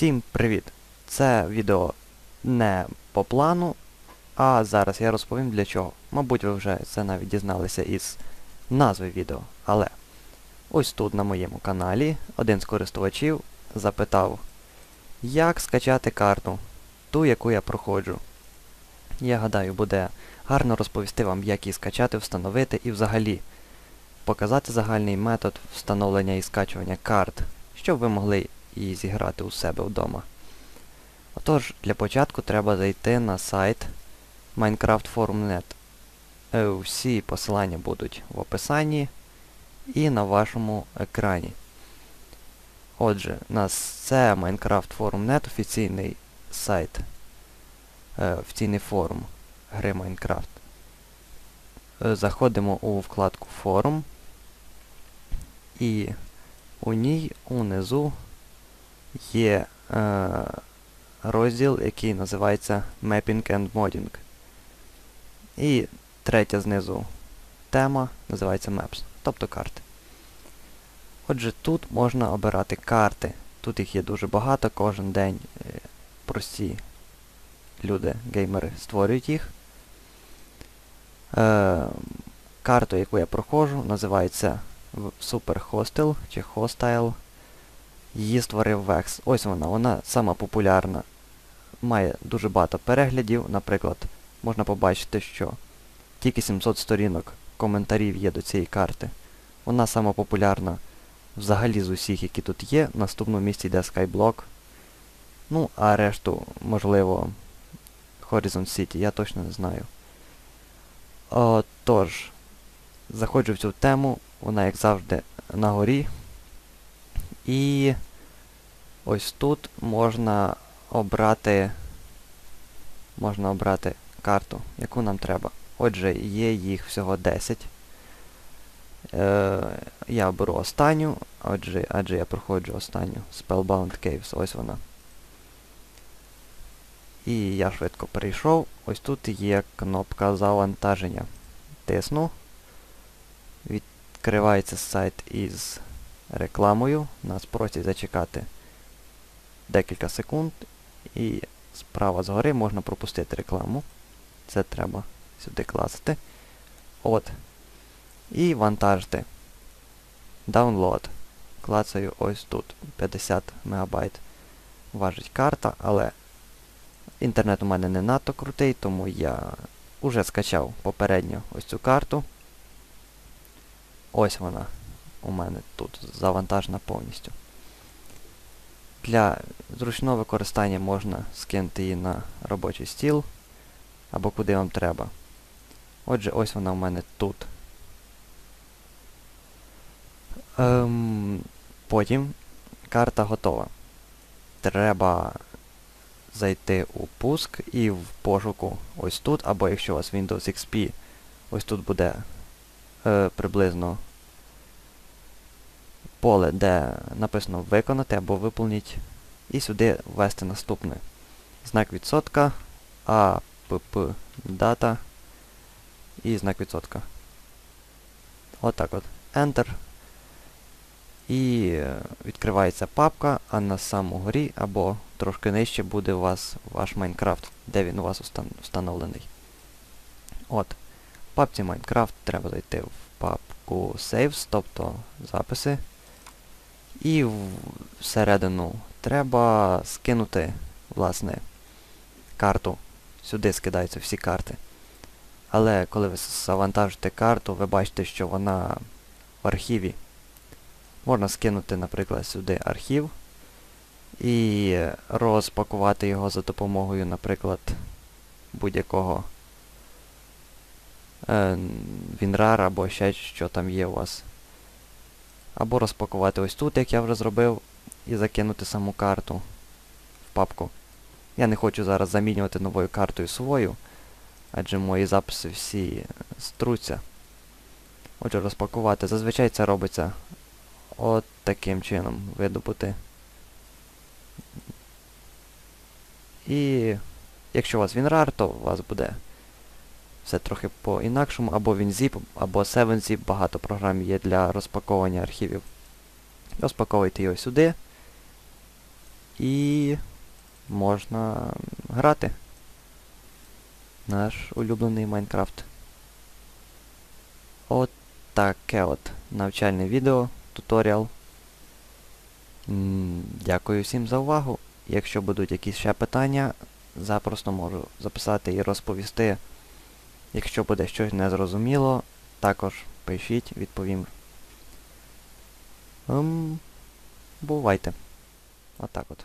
Всім привіт! Це відео не по плану, а зараз я розповім для чого. Мабуть, ви вже це навіть дізналися із назви відео. Але ось тут на моєму каналі один з користувачів запитав, як скачати карту, ту, яку я проходжу. Я гадаю, буде гарно розповісти вам, як її скачати, встановити і взагалі показати загальний метод встановлення і скачування карт, щоб ви могли і зіграти у себе вдома. Отож, для початку треба зайти на сайт Minecraft Forum.net. Е, Всі посилання будуть в описанні і на вашому екрані. Отже, у нас це Minecraft Forum.net, офіційний сайт, е, офіційний форум гри Minecraft. Е, Заходимо у вкладку форум і у ній унизу є е, розділ, який називається Mapping and Modding. І третя знизу тема називається Maps, тобто карти. Отже, тут можна обирати карти. Тут їх є дуже багато, кожен день е, прості люди, геймери, створюють їх. Е, карту, яку я проходжу, називається Super Hostel чи Hostile. Її створив Vex. Ось вона, вона сама популярна. Має дуже багато переглядів. Наприклад, можна побачити, що тільки 700 сторінок коментарів є до цієї карти. Вона сама популярна взагалі з усіх, які тут є. В наступному місці йде Skyblock. Ну, а решту, можливо, Horizon City, я точно не знаю. О, тож, заходжу в цю тему, вона, як завжди, на горі. І ось тут можна обрати можна обрати карту, яку нам треба. Отже, є їх всього 10. Е, Я беру останню, отже, адже я проходжу останню Spellbound Caves, ось вона. І я швидко перейшов. Ось тут є кнопка завантаження. Тисну. Відкривається сайт із рекламою. Нас просять зачекати декілька секунд. І справа згори можна пропустити рекламу. Це треба сюди класти. От. І вантажити. Download. Клацаю ось тут. 50 МБ важить карта, але інтернет у мене не надто крутий, тому я вже скачав попередньо ось цю карту. Ось вона у мене тут завантажена повністю. Для зручного використання можна скинути її на робочий стіл або куди вам треба. Отже, ось вона у мене тут. Ем, Потім карта готова. Треба зайти у пуск і в пошуку ось тут, або якщо у вас Windows XP, ось тут буде е, приблизно поле, де написано виконати або виповніть, і сюди ввести наступне. Знак відсотка, АПП дата і знак відсотка. Отак от. Enter. І відкривається папка, а на самому горі або трошки нижче буде у вас ваш Майнкрафт, де він у вас встановлений. От. В папці Minecraft треба зайти в папку Saves, тобто записи. І всередину треба скинути, власне, карту. Сюди скидаються всі карти. Але коли ви завантажите карту, ви бачите, що вона в архіві. Можна скинути, наприклад, сюди архів і розпакувати його за допомогою, наприклад, будь-якого е, WinRAR або ще що там є у вас. Або розпакувати ось тут, як я вже зробив, і закинути саму карту в папку. Я не хочу зараз замінювати новою картою свою, адже мої записи всі струться. Отже, розпакувати. Зазвичай це робиться от таким чином видобути. І якщо у вас WinRAR, то у вас буде все трохи по-інакшому, або WinZip, або 7zip, багато програм є для розпаковування архівів. Розпаковуйте його сюди. і можна грати. Наш улюблений Майнкрафт. От таке от навчальне відео, туторіал. Дякую всім за увагу. Якщо будуть якісь ще питання, запросто можу записати і розповісти. Якщо буде щось незрозуміло, також пишіть, відповім. Ем, бувайте. Отак от.